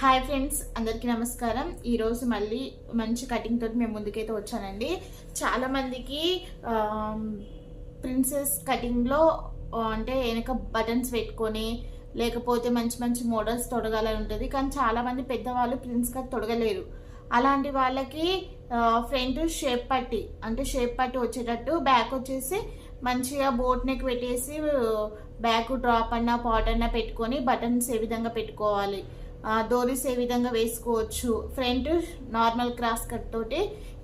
Hi friends అందరికీ నమస్కారం. ఈరోజు మళ్ళీ మంచి కటింగ్ తోటి మేము ముందుకైతే వచ్చానండి. చాలామందికి ప్రిన్సెస్ కటింగ్లో అంటే వెనక బటన్స్ పెట్టుకొని లేకపోతే మంచి మంచి మోడల్స్ తొడగాలని ఉంటుంది. కానీ చాలామంది పెద్దవాళ్ళు ప్రిన్స్ కట్ తొడగలేరు. అలాంటి వాళ్ళకి ఫ్రంట్ షేప్ పట్టి అంటే షేప్ పట్టి వచ్చేటట్టు బ్యాక్ వచ్చేసి మంచిగా బోట్ నెక్ పెట్టేసి బ్యాక్ డ్రాప్ అన్న పాట్ అన్న పెట్టుకొని బటన్స్ ఏ విధంగా పెట్టుకోవాలి. డోరీస్ ఏ విధంగా వేసుకోవచ్చు? ఫ్రంట్ నార్మల్ క్రాస్ కట్ తోటి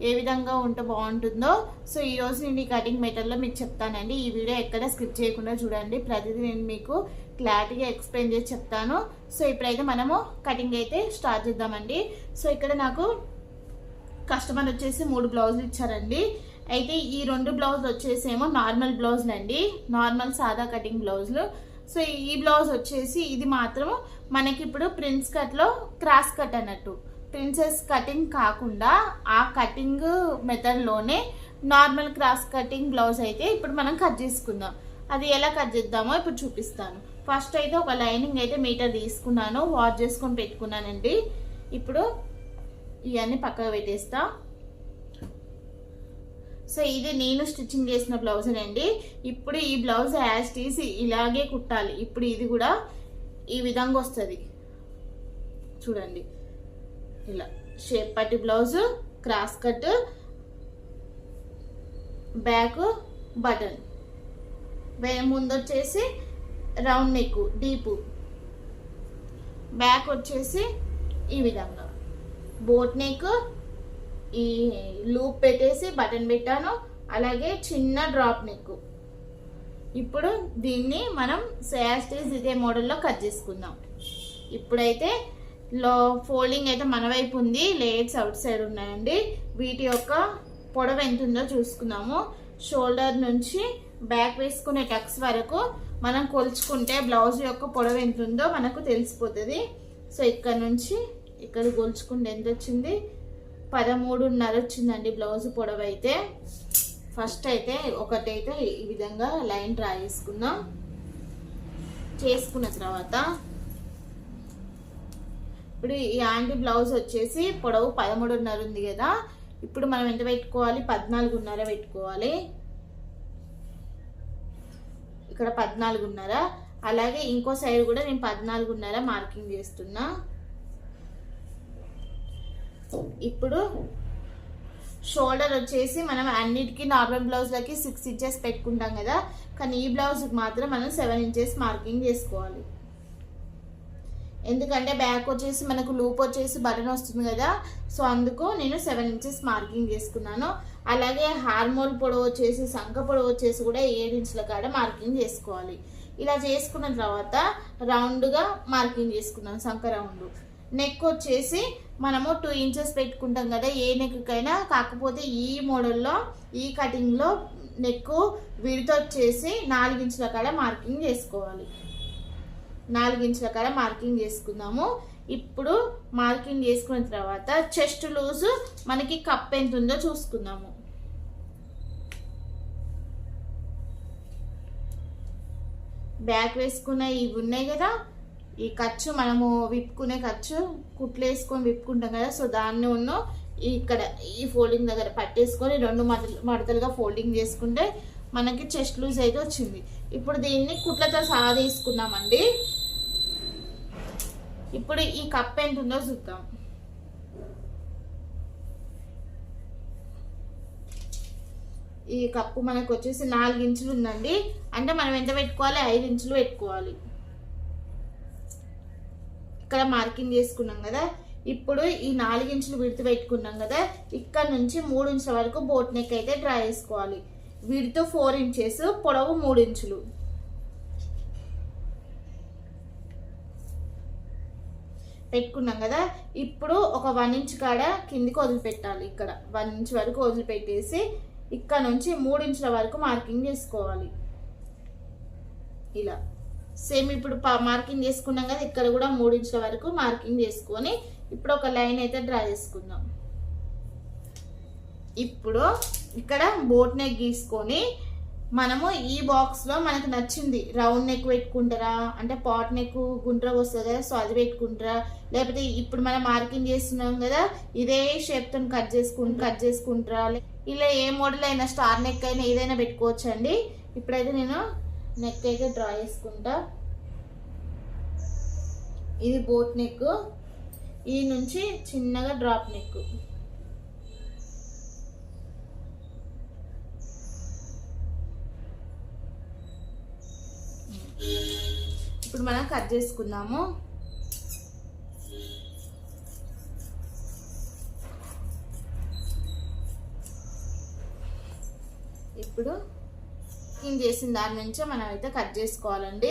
ఏ విధంగా ఉంటే బాగుంటుందో. సో ఈరోజు నేను ఈ కటింగ్ మెటర్లో మీకు చెప్తానండి. ఈ వీడియో ఎక్కడ స్కిప్ చేయకుండా చూడండి. ప్రతిదీ నేను మీకు క్లారిటీగా ఎక్స్ప్లెయిన్ చేసి చెప్తాను. సో ఇప్పుడైతే మనము కటింగ్ అయితే స్టార్ట్ చేద్దామండి. సో ఇక్కడ నాకు కస్టమర్ వచ్చేసి మూడు బ్లౌజులు ఇచ్చారండి. అయితే ఈ రెండు బ్లౌజులు వచ్చేసి ఏమో నార్మల్ బ్లౌజులు అండి నార్మల్ సాదా కటింగ్ బ్లౌజులు. సో ఈ బ్లౌజ్ వచ్చేసి ఇది మాత్రం మనకి ఇప్పుడు ప్రిన్స్ కట్లో క్రాస్ కట్ అన్నట్టు. ప్రిన్సెస్ కటింగ్ కాకుండా ఆ కటింగ్ మెథడ్లోనే నార్మల్ క్రాస్ కటింగ్ బ్లౌజ్ అయితే ఇప్పుడు మనం కట్ చేసుకుందాం. అది ఎలా కట్ చేద్దామో ఇప్పుడు చూపిస్తాను. ఫస్ట్ అయితే ఒక లైనింగ్ అయితే మీటర్ తీసుకున్నాను వాష్ చేసుకొని పెట్టుకున్నానండి. ఇప్పుడు ఇవన్నీ పక్కకు పెట్టేస్తాను సో ఇది నేను స్టిచ్చింగ్ చేసిన బ్లౌజ్ అండి ఇప్పుడు ఈ బ్లౌజ్ యాజ్ టీస్ ఇలాగే కుట్టాలి. ఇప్పుడు ఇది కూడా ఈ విధంగా వస్తుంది. చూడండి. ఇలా షేప్ పట్టి blouse cross cut back button ముందు వచ్చేసి రౌండ్ నెక్ డీపు బ్యాక్ వచ్చేసి ఈ విధంగా. బోట్ నెక్ ఈ లూప్ పెట్టేసి బటన్ పెట్టాను. అలాగే చిన్న డ్రాప్ నెక్. ఇప్పుడు దీన్ని మనం సయాస్టేజ్ ఇదే మోడల్లో కట్ చేసుకుందాం. ఇప్పుడైతే లో ఫోల్డింగ్ అయితే మన వైపు ఉంది. లేయర్స్ అవుట్ సైడ్ ఉన్నాయండి. వీటి యొక్క పొడవు ఎంత ఉందో చూసుకుందాము. షోల్డర్ నుంచి బ్యాక్ వేసుకునే టక్స్ వరకు మనం కొలుచుకుంటే బ్లౌజ్ యొక్క పొడవు ఎంత ఉందో మనకు తెలిసిపోతుంది. సో ఇక్కడ నుంచి ఇక్కడ కొలుచుకుంటే ఎంత వచ్చింది? పదమూడున్నర వచ్చిందండి బ్లౌజ్ పొడవు అయితే ఫస్ట్ అయితే ఒకటైతే ఈ విధంగా లైన్ డ్రా చేసుకుందాం. చేసుకున్న తర్వాత ఇప్పుడు ఈ యాంటీ బ్లౌజ్ వచ్చేసి పొడవు పదమూడున్నర ఉంది కదా. ఇప్పుడు మనం ఎంత పెట్టుకోవాలి? పద్నాలుగున్నర పెట్టుకోవాలి. ఇక్కడ పద్నాలుగున్నర. అలాగే ఇంకో సైడ్ కూడా నేను పద్నాలుగున్నర మార్కింగ్ చేస్తున్నా. ఇప్పుడు షోల్డర్ వచ్చేసి మనం అన్నిటికీ నార్మల్ బ్లౌజ్లకి సిక్స్ ఇంచెస్ పెట్టుకుంటాం కదా. కానీ ఈ బ్లౌజ్కి మాత్రం మనం సెవెన్ ఇంచెస్ మార్కింగ్ చేసుకోవాలి. ఎందుకంటే బ్యాక్ వచ్చేసి మనకు లూప్ వచ్చేసి బటన్ వస్తుంది కదా. సో అందుకు నేను సెవెన్ ఇంచెస్ మార్కింగ్ చేసుకున్నాను. అలాగే హార్మోల్ పొడవు వచ్చేసి సంఖ పొడవు వచ్చేసి కూడా ఏడు ఇంచుల కాడ మార్కింగ్ చేసుకోవాలి. ఇలా చేసుకున్న తర్వాత రౌండ్గా మార్కింగ్ చేసుకున్నాను సంఖ రౌండ్ నెక్ వచ్చేసి మనము టూ ఇంచెస్ పెట్టుకుంటాం కదా ఏ నెక్కైనా కాకపోతే ఈ మోడల్లో ఈ కటింగ్లో నెక్ విడితొచ్చేసి నాలుగించుల కాడ మార్కింగ్ చేసుకోవాలి. నాలుగించుల కాడ మార్కింగ్ చేసుకుందాము. ఇప్పుడు మార్కింగ్ చేసుకున్న తర్వాత చెస్ట్ లూజ్ మనకి కప్ ఎంత ఉందో చూసుకుందాము. బ్యాక్ వేసుకున్న ఇవి ఉన్నాయి కదా ఈ ఖర్చు మనము విప్పుకునే ఖర్చు కుట్లు వేసుకొని విప్పుకుంటాం కదా. సో దాన్ని ఉన్న ఇక్కడ ఈ ఫోల్డింగ్ దగ్గర పట్టేసుకొని రెండు మడతలుగా ఫోల్డింగ్ చేసుకుంటే మనకి చెస్ట్ లూజ్ అయితే వచ్చింది. ఇప్పుడు దీన్ని కుట్లతో సహా తీసుకున్నామండి ఇప్పుడు ఈ కప్ ఎంత ఉందో చూద్దాం. ఈ కప్పు మనకు వచ్చేసి నాలుగు ఇంచులు ఉందండి. అంటే మనం ఎంత పెట్టుకోవాలి? ఐదు ఇంచులు పెట్టుకోవాలి. ఇక్కడ మార్కింగ్ చేసుకున్నాం కదా. ఇప్పుడు ఈ నాలుగించులు విడత పెట్టుకున్నాం కదా. ఇక్కడ నుంచి మూడు ఇంచుల వరకు బోట్ నెక్ అయితే డ్రా చేసుకోవాలి. విడుతు ఫోర్ ఇంచెస్ పొడవు మూడు ఇంచులు. పెట్టుకున్నాం కదా. ఇప్పుడు ఒక వన్ ఇంచ్ కాడ కిందికి వదిలిపెట్టాలి ఇక్కడ. వన్ ఇంచ్ వరకు వదిలిపెట్టేసి ఇక్కడ నుంచి మూడు ఇంచుల వరకు మార్కింగ్ చేసుకోవాలి. ఇలా. సేమ్ ఇప్పుడు మార్కింగ్ చేసుకున్నాం కదా ఇక్కడ కూడా మూడు వరకు మార్కింగ్ చేసుకొని ఇప్పుడు ఒక లైన్ అయితే డ్రా చేసుకుందాం. ఇప్పుడు ఇక్కడ బోట్ నెక్ గీసుకొని మనము ఈ బాక్స్లో మనకు నచ్చింది. రౌండ్ నెక్ పెట్టుకుంటారా? అంటే పాట్ నెక్ గుండ్ర వస్తుంది కదా సో అది పెట్టుకుంటారా? లేకపోతే ఇప్పుడు మనం మార్కింగ్ చేస్తున్నాం కదా ఇదే షేప్తో కట్ చేసుకుంటు కట్ చేసుకుంటారా? ఇలా ఏ మోడల్ అయినా స్టార్ నెక్ అయినా ఏదైనా పెట్టుకోవచ్చు అండి ఇప్పుడైతే నేను నెక్ అయితే డ్రా చేసుకుంటా. ఇది బోట్ నెక్. ఈ నుంచి చిన్నగా డ్రాప్ నెక్. ఇప్పుడు మనం కట్ చేసుకుందాము. ఇప్పుడు క్లీన్ చేసిన దాని నుంచే మనం అయితే కట్ చేసుకోవాలండి.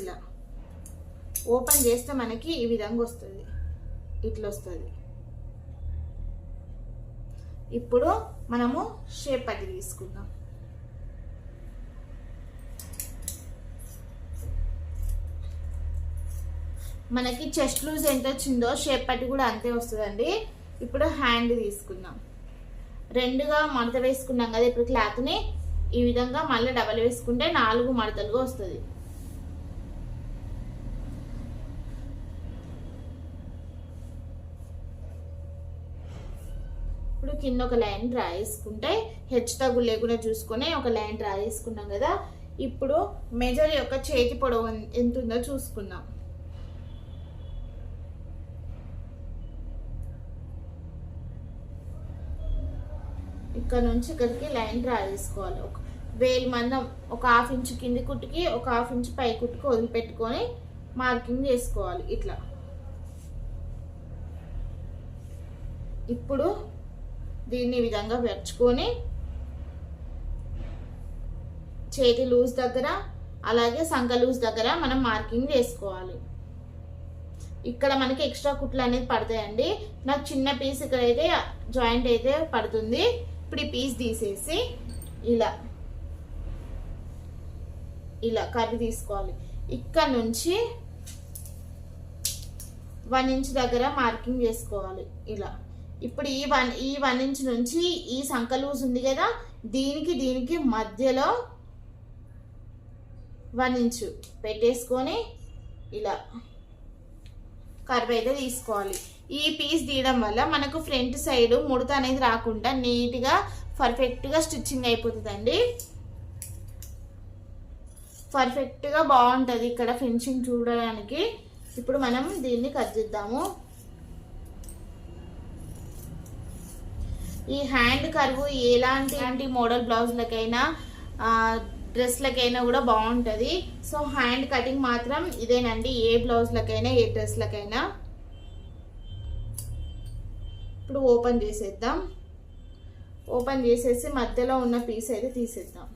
ఇలా. ఓపెన్ చేస్తే మనకి ఈ విధంగా వస్తుంది. ఇట్లా వస్తుంది. ఇప్పుడు మనము షేప్ అది తీసుకుందాం. మనకి చెస్ట్ లూజ్ ఎంత వచ్చిందో షేప్ పట్టి కూడా అంతే వస్తుందండి. ఇప్పుడు హ్యాండ్ తీసుకుందాం. రెండుగా మడత వేసుకున్నాం కదా ఇప్పుడు క్లాత్ని ఈ విధంగా మళ్ళీ డబల్ వేసుకుంటే నాలుగు మడతలుగా వస్తుంది ఇప్పుడు కింద ఒక లైన్ రాయేసుకుంటే హెచ్ తగ్గు లేకుండా చూసుకొని ఒక లైన్ రాయేసుకున్నాం కదా. ఇప్పుడు మెజర్ యొక్క చేతి పొడవు ఎంత ఉందో చూసుకుందాం. ఇక్కడ నుంచి ఇక్కడికి లైన్ డ్రా చేసుకోవాలి ఒక వేలు మందం ఒక హాఫ్ ఇంచ్ కింది కుట్టుకి ఒక హాఫ్ ఇంచ్ పై కుట్టుకి వదిలిపెట్టుకొని మార్కింగ్ చేసుకోవాలి. ఇట్లా. ఇప్పుడు దీన్ని ఈ విధంగా పెంచుకొని చేతి లూజ్ దగ్గర అలాగే సంఖ లూజ్ దగ్గర మనం మార్కింగ్ చేసుకోవాలి ఇక్కడ మనకి ఎక్స్ట్రా కుట్లు అనేది పడతాయండి. నాకు చిన్న పీస్ ఇక్కడ అయితే జాయింట్ అయితే పడుతుంది. ఇప్పుడు ఈ పీస్ తీసేసి ఇలా ఇలా కర్రీ తీసుకోవాలి. ఇక్కడ నుంచి వన్ ఇంచ్ దగ్గర మార్కింగ్ చేసుకోవాలి ఇలా. ఇప్పుడు ఈ వన్ ఈ వన్ ఇంచ్ నుంచి ఈ సంక లూజ్ ఉంది కదా దీనికి దీనికి మధ్యలో వన్ ఇంచు పెట్టేసుకొని ఇలా కర్వ్ అయితే తీసుకోవాలి. ఈ పీస్ తీయడం వల్ల మనకు ఫ్రంట్ సైడ్ ముడత అనేది రాకుండా నీట్గా పర్ఫెక్ట్గా స్టిచ్చింగ్ అయిపోతుందండి. పర్ఫెక్ట్గా బాగుంటుంది ఇక్కడ ఫినిషింగ్ చూడడానికి. ఇప్పుడు మనం దీన్ని కట్ చేద్దాము. ఈ హ్యాండ్ కరువు ఎలాంటి ఎలాంటి మోడల్ బ్లౌజ్లకైనా డ్రెస్లకైనా కూడా బాగుంటుంది. సో హ్యాండ్ కటింగ్ మాత్రం ఇదేనండి. ఏ బ్లౌజ్లకైనా ఏ డ్రెస్లకైనా ఇప్పుడు ఓపెన్ చేసేద్దాం. ఓపెన్ చేసేసి మధ్యలో ఉన్న పీస్ అయితే తీసేద్దాం.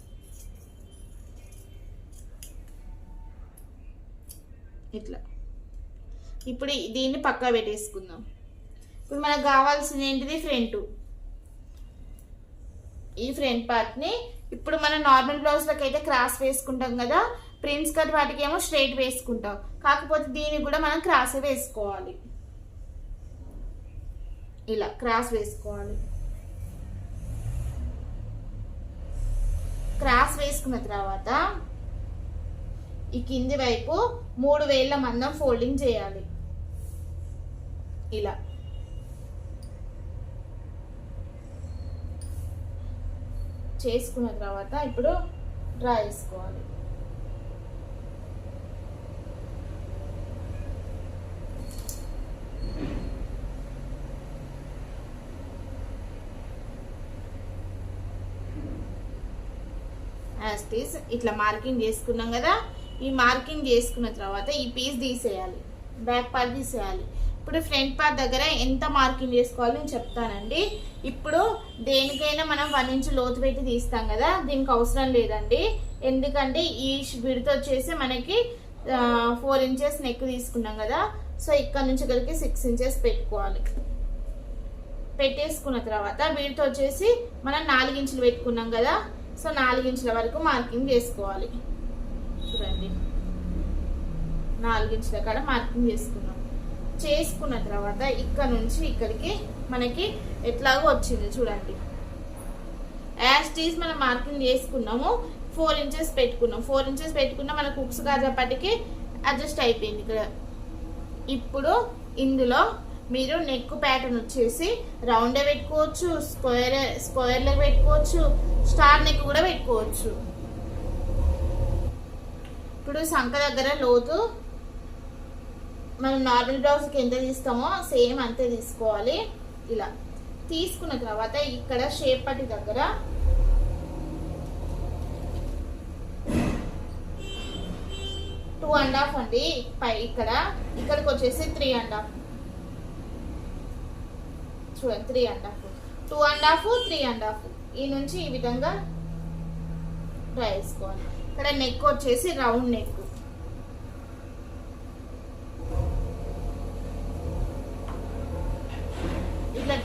ఇట్లా. ఇప్పుడు దీన్ని పక్కా పెట్టేసుకుందాం. ఇప్పుడు మనకు కావాల్సింది ఏంటిది? ఫ్రంట్. ఈ ఫ్రంట్ పార్ట్ని. ఇప్పుడు మనం నార్మల్ బ్లౌజ్లోకి అయితే క్రాస్ వేసుకుంటాం కదా ప్రిన్స్ కట్ వాటికి ఏమో స్ట్రైట్ వేసుకుంటాం. కాకపోతే దీనికి కూడా మనం క్రాస్ వేసుకోవాలి. ఇలా క్రాస్ వేసుకోవాలి. క్రాస్ వేసుకున్న తర్వాత ఈ కింది వైపు మూడు వేల మందం ఫోల్డింగ్ చేయాలి. ఇలా. చేసుకున్న తర్వాత ఇప్పుడు డ్రా చేసుకోవాలి. యాస్టీస్ ఇట్లా మార్కింగ్ చేసుకున్నాం కదా ఈ మార్కింగ్ చేసుకున్న తర్వాత ఈ పీస్ తీసేయాలి. బ్యాక్ పార్ట్ తీసేయాలి. ఇప్పుడు ఫ్రంట్ పార్ట్ దగ్గర ఎంత మార్కింగ్ చేసుకోవాలో నేను చెప్తానండి. ఇప్పుడు దేనికైనా మనం వన్ ఇంచ్ లోతు పెట్టి తీస్తాం కదా దీనికి అవసరం లేదండి. ఎందుకంటే ఈ విడత వచ్చేసి మనకి ఫోర్ ఇంచెస్ నెక్ తీసుకున్నాం కదా సో ఇక్కడ నుంచి ఇక్కడికి సిక్స్ ఇంచెస్ పెట్టుకోవాలి. పెట్టేసుకున్న తర్వాత వీటితో వచ్చేసి మనం నాలుగు ఇంచులు పెట్టుకున్నాం కదా సో నాలుగు ఇంచుల వరకు మార్కింగ్ చేసుకోవాలి. చూడండి. నాలుగించుల కాడ మార్కింగ్ చేసుకున్నాం. చేసుకున్న తర్వాత ఇక్కడ నుంచి ఇక్కడికి మనకి ఎట్లాగో వచ్చింది చూడండి. యాజ్ టీజ్ మనం మార్కింగ్ చేసుకున్నాము ఫోర్ ఇంచెస్ పెట్టుకున్నాం. ఫోర్ ఇంచెస్ పెట్టుకున్నా మనకు కుక్స్ కాజాపటికి అడ్జస్ట్ అయిపోయింది ఇక్కడ. ఇప్పుడు ఇందులో మీరు నెక్ ప్యాటర్న్ వచ్చేసి రౌండే పెట్టుకోవచ్చు స్క్వేర్ స్క్వేర్లో పెట్టుకోవచ్చు స్టార్ నెక్ కూడా పెట్టుకోవచ్చు. ఇప్పుడు సంఖ దగ్గర లోతు మనం నార్మల్ బ్లౌజ్కి ఎంత తీస్తామో సేమ్ అంతే తీసుకోవాలి. ఇలా తీసుకున్న తర్వాత ఇక్కడ షేప్ పట్టి దగ్గర టూ అండ్ హాఫ్ అండి. పై ఇక్కడ ఇక్కడికి వచ్చేసి త్రీ అండ్ హాఫ్. చూడండి three and half. Two and half three and half. ఈ నుంచి ఈ విధంగా ట్రై చేసుకోవాలి. ఇక్కడ నెక్ వచ్చేసి రౌండ్ నెక్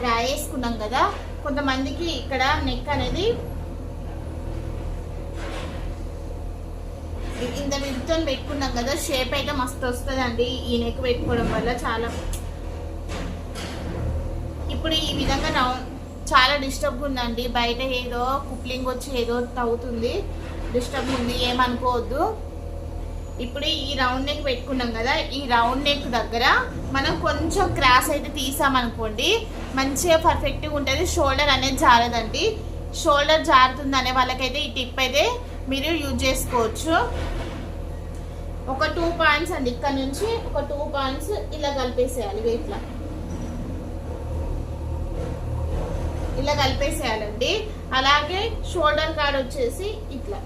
ఇట్లా వేసుకున్నాం కదా కొంతమందికి ఇక్కడ నెక్ అనేది ఇంత విడుతో పెట్టుకున్నాం కదా షేప్ అయితే మస్తు వస్తుందండి ఈ నెక్ పెట్టుకోవడం వల్ల చాలా. ఇప్పుడు ఈ విధంగా రౌండ్ చాలా డిస్టర్బ్ ఉందండి. బయట ఏదో కుప్లింగ్ వచ్చి ఏదో తవ్వుతుంది. డిస్టర్బ్ ఉంది ఏమనుకోవద్దు. ఇప్పుడు ఈ రౌండ్ నెక్ పెట్టుకున్నాం కదా ఈ రౌండ్ నెక్ దగ్గర మనం కొంచెం క్రాస్ అయితే తీసామనుకోండి మంచిగా పర్ఫెక్ట్గా ఉంటుంది. షోల్డర్ అనేది జారదండి. షోల్డర్ జారుతుంది అనే వాళ్ళకైతే ఈ టిప్ అయితే మీరు యూజ్ చేసుకోవచ్చు. ఒక టూ పాయింట్స్ అండి ఇక్కడ నుంచి ఒక టూ పాయింట్స్ ఇలా కలిపేసేయాలి ఇట్లా ఇలా కలిపేసేయాలండి. అలాగే షోల్డర్ కార్డ్ వచ్చేసి ఇట్లా.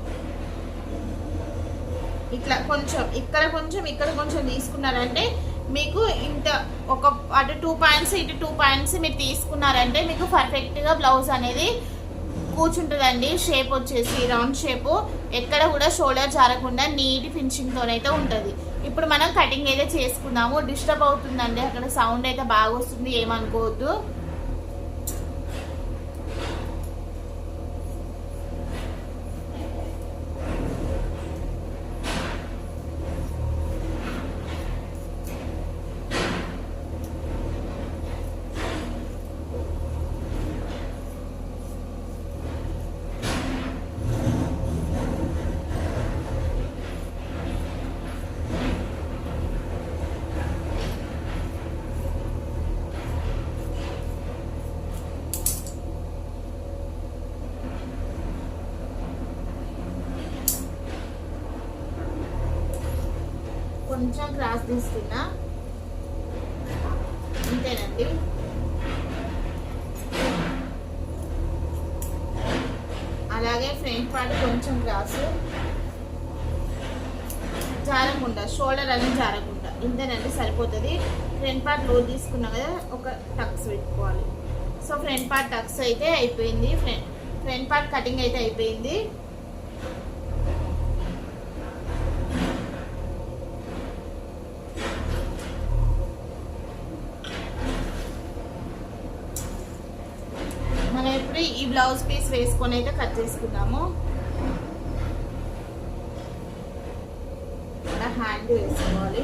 ఇట్లా కొంచెం ఇక్కడ కొంచెం ఇక్కడ కొంచెం తీసుకున్నారంటే మీకు ఇంత ఒక అటు టూ పాయింట్స్ ఇటు టూ పాయింట్స్ మీరు తీసుకున్నారంటే మీకు పర్ఫెక్ట్గా బ్లౌజ్ అనేది కూర్చుంటుందండి. షేప్ వచ్చేసి రౌండ్ షేపు ఎక్కడ కూడా షోల్డర్ జారకుండా నీట్ ఫినిషింగ్తోనైతే ఉంటుంది. ఇప్పుడు మనం కటింగ్ అయితే చేసుకుందాము. డిస్టర్బ్ అవుతుందండి. అక్కడ సౌండ్ అయితే బాగా వస్తుంది ఏమనుకోవద్దు. కొంచెం క్రాస్ తీసుకున్నా. అంతేనండి. అలాగే ఫ్రంట్ పార్ట్ కొంచెం క్రాస్ జారకుండా షోల్డర్ అనేది జారకుండా. ఇంతేనండి సరిపోతుంది. ఫ్రంట్ పార్ట్ లోడ్ తీసుకున్నా కదా ఒక టక్స్ పెట్టుకోవాలి. సో ఫ్రంట్ పార్ట్ టక్స్ అయితే అయిపోయింది. ఫ్రంట్ ఫ్రంట్ పార్ట్ కటింగ్ అయితే అయిపోయింది మనం ఇప్పుడు ఈ బ్లౌజ్ పీస్ వేసుకొని అయితే కట్ చేసుకుందాము. హ్యాండ్ వేసుకోవాలి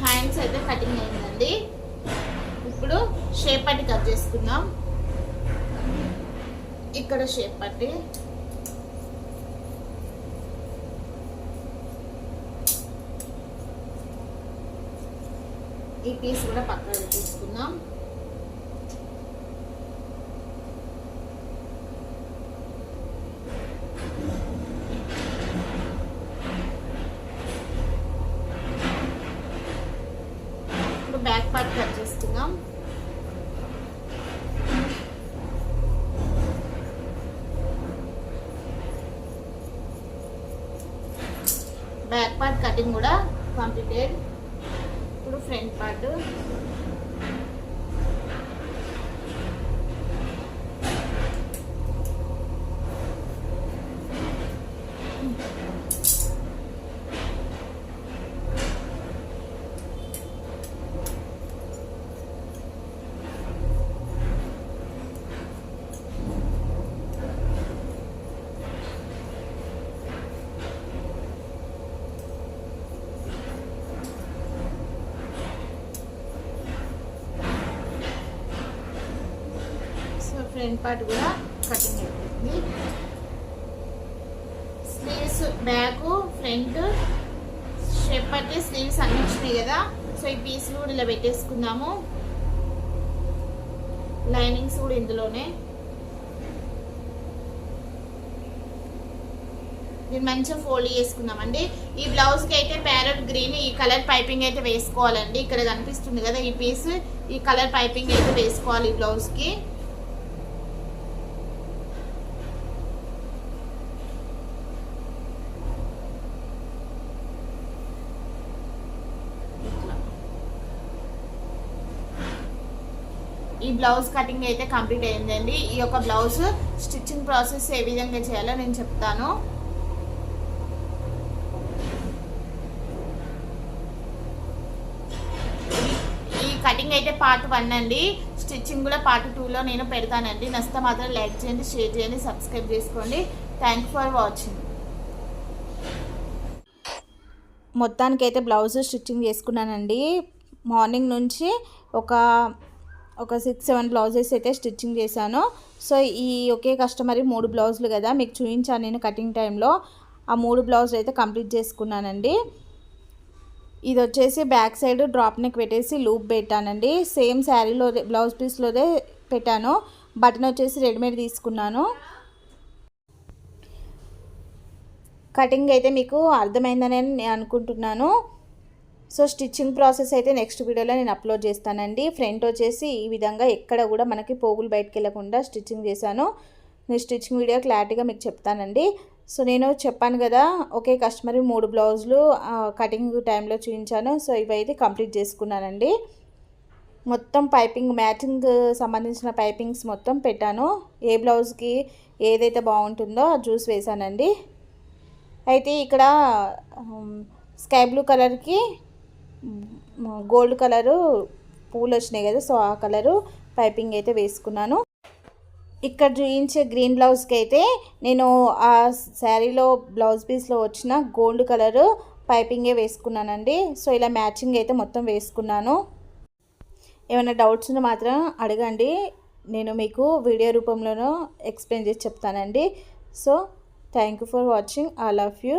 హ్యాండ్స్ అయితే కటింగ్ అయిందండి. ఇప్పుడు షేప్ పట్టి కట్ చేసుకుందాం. ఇక్కడ షేప్ పట్టి ఈ పీస్ కూడా పక్కన తీసుకుందాం బ్యాక్ పార్ట్ కట్ చేసుకుందాం బ్యాక్ పార్ట్ కటింగ్ కూడా కంప్లీటెడ్ ఇప్పుడు ఫ్రంట్ పార్ట్ సో పార్ట్ కూడా కటింగ్ అయిపోతుంది స్లీవ్స్ బ్యాక్ ఫ్రంట్ షేప్ అంటే స్లీవ్స్ అన్ని వచ్చినాయి కదా. సో ఈ పీస్లు కూడా ఇలా పెట్టేసుకుందాము. లైనింగ్స్ కూడా ఇందులోనే. దీన్ని మంచిగా ఫోల్డ్ చేసుకుందామండి ఈ బ్లౌజ్కి అయితే ప్యారెట్ గ్రీన్ ఈ కలర్ పైపింగ్ అయితే వేసుకోవాలండి. ఇక్కడ కనిపిస్తుంది కదా ఈ పీస్ ఈ కలర్ పైపింగ్ అయితే వేసుకోవాలి ఈ బ్లౌజ్కి ఈ బ్లౌజ్ కటింగ్ అయితే కంప్లీట్ అయిందండి. ఈ యొక్క బ్లౌజ్ స్టిచ్చింగ్ ప్రాసెస్ ఏ విధంగా చేయాలో నేను చెప్తాను. ఈ కటింగ్ అయితే పార్ట్ వన్ అండి. స్టిచ్చింగ్ కూడా పార్ట్ టూలో నేను పెడతానండి. నచ్చితే మాత్రం లైక్ చేయండి షేర్ చేయండి సబ్స్క్రైబ్ చేసుకోండి. Thank for watching. మొత్తానికైతే బ్లౌజ్ స్టిచ్చింగ్ చేసుకున్నానండి. మార్నింగ్ నుంచి ఒక ఒక సిక్స్ సెవెన్ బ్లౌజెస్ అయితే స్టిచ్చింగ్ చేశాను. సో ఈ ఒకే కస్టమర్ మూడు బ్లౌజులు కదా మీకు చూపించాను నేను కటింగ్ టైంలో ఆ మూడు బ్లౌజులు అయితే కంప్లీట్ చేసుకున్నానండి. ఇది వచ్చేసి బ్యాక్ సైడ్ డ్రాప్ నెక్ పెట్టేసి లూప్ పెట్టానండి. సేమ్ శారీలో బ్లౌజ్ పీస్లోదే పెట్టాను. బటన్ వచ్చేసి రెడీమేడ్ తీసుకున్నాను. కటింగ్ అయితే మీకు అర్థమైందని నేను అనుకుంటున్నాను. సో స్టిచ్చింగ్ ప్రాసెస్ అయితే నెక్స్ట్ వీడియోలో నేను అప్లోడ్ చేస్తానండి. ఫ్రంట్ వచ్చేసి ఈ విధంగా ఎక్కడ కూడా మనకి పోగులు బయటకు వెళ్ళకుండా స్టిచ్చింగ్ చేశాను. నేను స్టిచ్చింగ్ వీడియో క్లారిటీగా మీకు చెప్తానండి. సో నేను చెప్పాను కదా ఒకే కస్టమర్ మూడు బ్లౌజులు కటింగ్ టైంలో చూపించాను. సో ఇవైతే కంప్లీట్ చేసుకున్నానండి. మొత్తం పైపింగ్ మ్యాచింగ్ సంబంధించిన పైపింగ్స్ మొత్తం పెట్టాను. ఏ బ్లౌజ్కి ఏదైతే బాగుంటుందో జ్యూస్ వేసానండి అయితే ఇక్కడ స్కై బ్లూ కలర్కి గోల్డ్ కలరు పూలు వచ్చినాయి కదా సో ఆ కలరు పైపింగ్ అయితే వేసుకున్నాను. ఇక్కడ చూపించే గ్రీన్ బ్లౌజ్కి అయితే నేను ఆ శారీలో బ్లౌజ్ పీస్లో వచ్చిన గోల్డ్ కలరు పైపింగే వేసుకున్నానండి. సో ఇలా మ్యాచింగ్ అయితే మొత్తం వేసుకున్నాను. ఏమైనా డౌట్స్ ఉన్న మాత్రం అడగండి. నేను మీకు వీడియో రూపంలోనూ ఎక్స్ప్లెయిన్ చేసి చెప్తానండి. So thank you for watching. I love you.